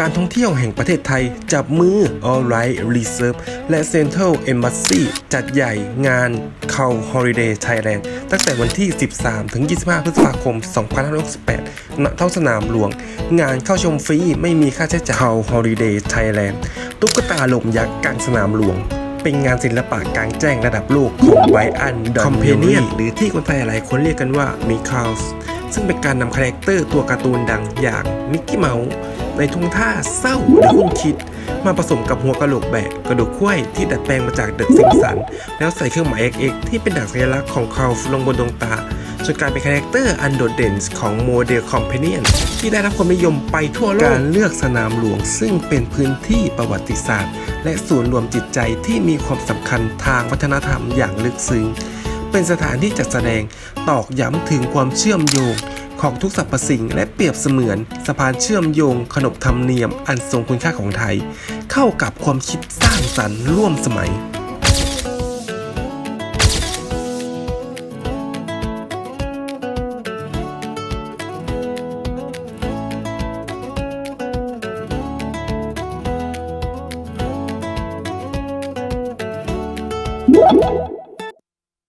การท่องเที่ยวแห่งประเทศไทย จับมือ All Right Reserve และ Central Embassy จัดใหญ่งาน c o w Holiday Thailand ตั้งแต่วันที่ 13 ถึง 25 พฤษภาคม 2568ณท้องสนามหลวง งานเข้าชมฟรีไม่มีค่าใช้จ่าย c o w Holiday Thailand ตุ๊กตาลมยักษ์กลางสนามหลวงเป็นงานศิลปะกลางแจ้งระดับโลกของไบอันดอมเพเนียนหรือที่คนไทยหลายคนเรียกกันว่ามิคาส ซึ่งเป็นการนำคาแรคเตอร์ตัวการ์ตูนดังอย่างมิกกี้เมาส์ในทุ่งท่าเศร้าหรือคุ้นคิด มาผสมกับหัวกะโหลกแบกกระดูกข้วยที่ดัดแปลงมาจากเดอะซิมสัน แล้วใส่เครื่องหมาย XX ที่เป็นดักสัญลักษณ์ของเขาลงบนดวงตาจนกลายเป็นคาแรคเตอร์อันโดดเด่นของโมเดลคอมเพเนียนที่ได้รับความนิยมไปทั่วโลก การเลือกสนามหลวง ซึ่งเป็นพื้นที่ประวัติศาสตร์ และศูนย์รวมจิตใจที่มีความสำคัญทางวัฒนธรรมอย่างลึกซึ้ง เป็นสถานที่จัดแสดงตอกย้ำถึงความเชื่อมโยงของทุกสรรพสิ่งและเปรียบเสมือนสะพานเชื่อมโยงขนบธรรมเนียมอันทรงคุณค่าของไทย เข้ากับความคิดสร้างสรรค์ร่วมสมัย